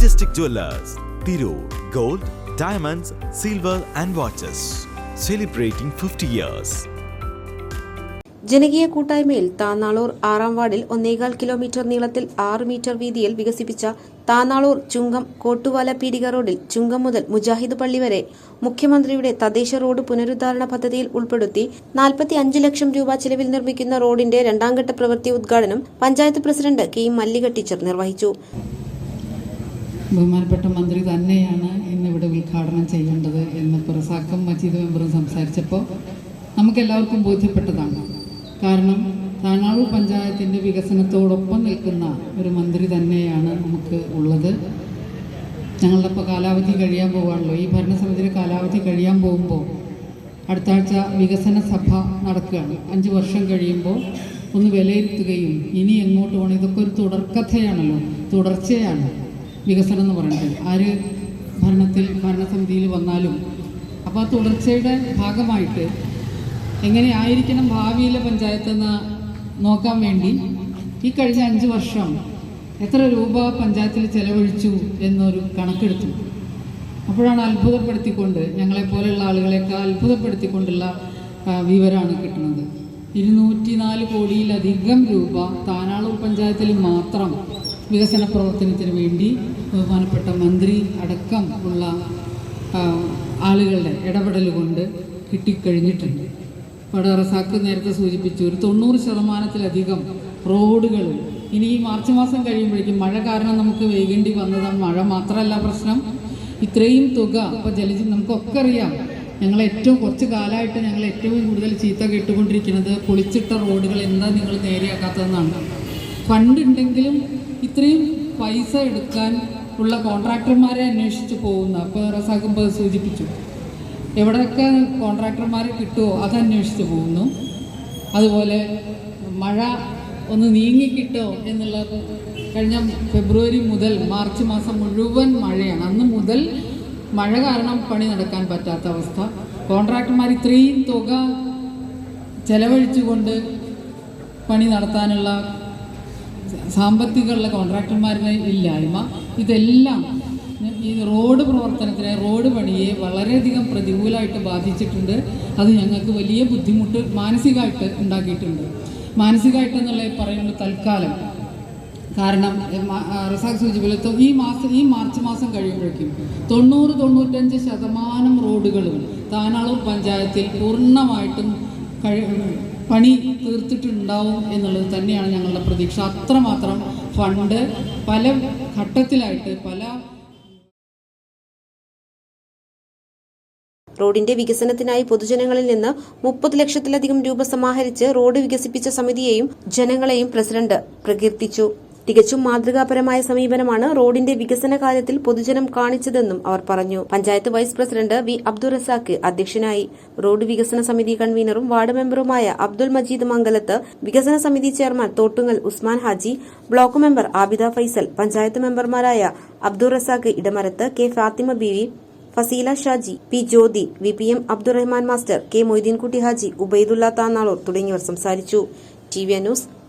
Majestic Jewellers Tirur gold diamonds silver and watches celebrating fifty years ജനകീയ കൂട്ടായ്മയിൽ താന്നാളൂർ ആറാം വാർഡിൽ ഒന്നേകാൽ കിലോമീറ്റർ നീളത്തിൽ ആറ് മീറ്റർ വീതിയിൽ വികസിപ്പിച്ച താന്നാളൂർ ചുങ്കം കോട്ടുവാല പീടിക റോഡിൽ ചുങ്കം മുതൽ മുജാഹിദ് പള്ളി വരെ മുഖ്യമന്ത്രിയുടെ തദ്ദേശ റോഡ് പുനരുദ്ധാരണ പദ്ധതിയിൽ ഉൾപ്പെടുത്തി നാൽപ്പത്തി അഞ്ച് ലക്ഷം രൂപ ചെലവിൽ നിർമ്മിക്കുന്ന റോഡിന്റെ രണ്ടാംഘട്ട പ്രവൃത്തി ഉദ്ഘാടനം panchayat president K Mallika teacher നിർവഹിച്ചു. ബഹുമാനപ്പെട്ട മന്ത്രി തന്നെയാണ് ഇന്നിവിടെ ഉദ്ഘാടനം ചെയ്യേണ്ടത് എന്ന് പ്രസാക്കം മജീദ് മെമ്പറും സംസാരിച്ചപ്പോൾ നമുക്കെല്ലാവർക്കും ബോധ്യപ്പെട്ടതാണ്. കാരണം താനാവൂർ പഞ്ചായത്തിന്റെ വികസനത്തോടൊപ്പം നിൽക്കുന്ന ഒരു മന്ത്രി തന്നെയാണ് നമുക്ക് ഉള്ളത്. ഞങ്ങളുടെ ഇപ്പോൾ കാലാവധി കഴിയാൻ പോവുകയാണല്ലോ ഈ ഭരണസമിതിയുടെ കാലാവധി കഴിയാൻ പോകുമ്പോൾ അടുത്ത ആഴ്ച വികസന സഭ നടക്കുകയാണ്. അഞ്ച് വർഷം കഴിയുമ്പോൾ ഒന്ന് വിലയിരുത്തുകയും ഇനി എങ്ങോട്ട് പോകണം? ഇതൊക്കെ ഒരു തുടർക്കഥയാണല്ലോ. തുടർച്ചയാണ്. വികസനം എന്ന് പറയുന്നത്. ആര് ഭരണത്തിൽ ഭരണസമിതിയിൽ വന്നാലും അപ്പോൾ ആ തുടർച്ചയുടെ ഭാഗമായിട്ട് എങ്ങനെയായിരിക്കണം ഭാവിയിലെ പഞ്ചായത്ത് എന്ന് നോക്കാൻ വേണ്ടി ഈ കഴിഞ്ഞ അഞ്ച് വർഷം എത്ര രൂപ പഞ്ചായത്തിൽ ചെലവഴിച്ചു എന്നൊരു കണക്കെടുത്തു. അപ്പോഴാണ് അത്ഭുതപ്പെടുത്തിക്കൊണ്ട് ഞങ്ങളെപ്പോലെയുള്ള ആളുകളെയൊക്കെ അത്ഭുതപ്പെടുത്തിക്കൊണ്ടുള്ള വിവരമാണ് കിട്ടുന്നത്. ഇരുന്നൂറ്റി നാല് കോടിയിലധികം രൂപ താനാളൂർ പഞ്ചായത്തിൽ മാത്രം വികസന പ്രവർത്തനത്തിന് വേണ്ടി ബഹുമാനപ്പെട്ട മന്ത്രി അടക്കം ഉള്ള ആളുകളുടെ ഇടപെടൽ കൊണ്ട് കിട്ടിക്കഴിഞ്ഞിട്ടുണ്ട്. ഇവിടെ റസാക്ക് നേരത്തെ സൂചിപ്പിച്ചു ഒരു തൊണ്ണൂറ് ശതമാനത്തിലധികം റോഡുകൾ ഇനി ഈ മാർച്ച് മാസം കഴിയുമ്പോഴേക്കും മഴ കാരണം നമുക്ക് വൈകേണ്ടി വന്നതാണ്. മഴ മാത്രമല്ല പ്രശ്നം. ഇത്രയും തുക ഇപ്പോൾ ജലജി നമുക്കൊക്കെ അറിയാം ഞങ്ങൾ ഏറ്റവും കുറച്ച് കാലമായിട്ട് ഞങ്ങൾ ഏറ്റവും കൂടുതൽ ചീത്ത കേട്ടുകൊണ്ടിരിക്കുന്നത് പൊളിച്ചിട്ട റോഡുകൾ എന്താ നിങ്ങൾ നേരെയാക്കാത്തതെന്നാണ്. ഫണ്ട് ഉണ്ടെങ്കിലും ഇത്രയും പൈസ എടുക്കാൻ ഉള്ള കോൺട്രാക്ടർമാരെ അന്വേഷിച്ച് പോകുന്ന അപ്പോൾ റസാഖ് ഇപ്പോൾ സൂചിപ്പിച്ചു. എവിടെയൊക്കെ കോൺട്രാക്ടർമാരെ കിട്ടുമോ അത് അന്വേഷിച്ച് പോകുന്നു. അതുപോലെ മഴ ഒന്ന് നീങ്ങിക്കിട്ടോ എന്നുള്ളത് കഴിഞ്ഞ ഫെബ്രുവരി മുതൽ മാർച്ച് മാസം മുഴുവൻ മഴയാണ്. അന്ന് മുതൽ മഴ കാരണം പണി നടക്കാൻ പറ്റാത്ത അവസ്ഥ. കോൺട്രാക്ടർമാർ ഇത്രയും തുക ചെലവഴിച്ചുകൊണ്ട് പണി നടത്താനുള്ള സാമ്പത്തികമുള്ള കോൺട്രാക്ടർമാരുടെ ഇല്ലായ്മ ഇതെല്ലാം ഈ റോഡ് പ്രവർത്തനത്തിനെ റോഡ് പണിയെ വളരെയധികം പ്രതികൂലമായിട്ട് ബാധിച്ചിട്ടുണ്ട്. അത് ഞങ്ങൾക്ക് വലിയ ബുദ്ധിമുട്ട് മാനസികമായിട്ട് ഉണ്ടാക്കിയിട്ടുണ്ട്. മാനസികമായിട്ട് എന്നുള്ള പറയുമ്പോൾ തൽക്കാലം. കാരണം ആ, സൂചിപ്പിച്ച ഈ മാസം ഈ മാർച്ച് മാസം കഴിയുമ്പോഴേക്കും തൊണ്ണൂറ് തൊണ്ണൂറ്റഞ്ച് ശതമാനം റോഡുകളും താനാളൂർ പഞ്ചായത്തിൽ പൂർണമായിട്ടും കഴി പണി തീർത്തിട്ടുണ്ടാവും എന്നുള്ളത് തന്നെയാണ് ഞങ്ങളുടെ പ്രതീക്ഷ. അത്രമാത്രം ഫണ്ട് പല ഘട്ടത്തിലായിട്ട് പല റോഡിന്റെ വികസനത്തിനായി പൊതുജനങ്ങളിൽ നിന്ന് മുപ്പത് ലക്ഷത്തിലധികം രൂപ സമാഹരിച്ച് റോഡ് വികസിപ്പിച്ച സമിതിയെയും ജനങ്ങളെയും പ്രസിഡന്റ് പ്രകീർത്തിച്ചു. തികച്ചും മാതൃകാപരമായ സമീപനമാണ് റോഡിന്റെ വികസന കാര്യത്തിൽ പൊതുജനം കാണിച്ചതെന്നും അവർ പറഞ്ഞു. Panchayat vice president V Abdul Razak അധ്യക്ഷനായി റോഡ് വികസന സമിതി കൺവീനറും വാർഡ് മെമ്പറുമായ അബ്ദുൾ മജീദ് മംഗലത്ത് വികസന സമിതി chairman Thottungal Usman Haji block member Abida Faisal panchayat മെമ്പർമാരായ Abdul Razak Edamarath K Fathima Beevi Faseela Shaji P Jyothi V P M Abdurahman master K Moideenkutty Haji Ubaidulla Thanalur തുടങ്ങിയവർ സംസാരിച്ചു. T V news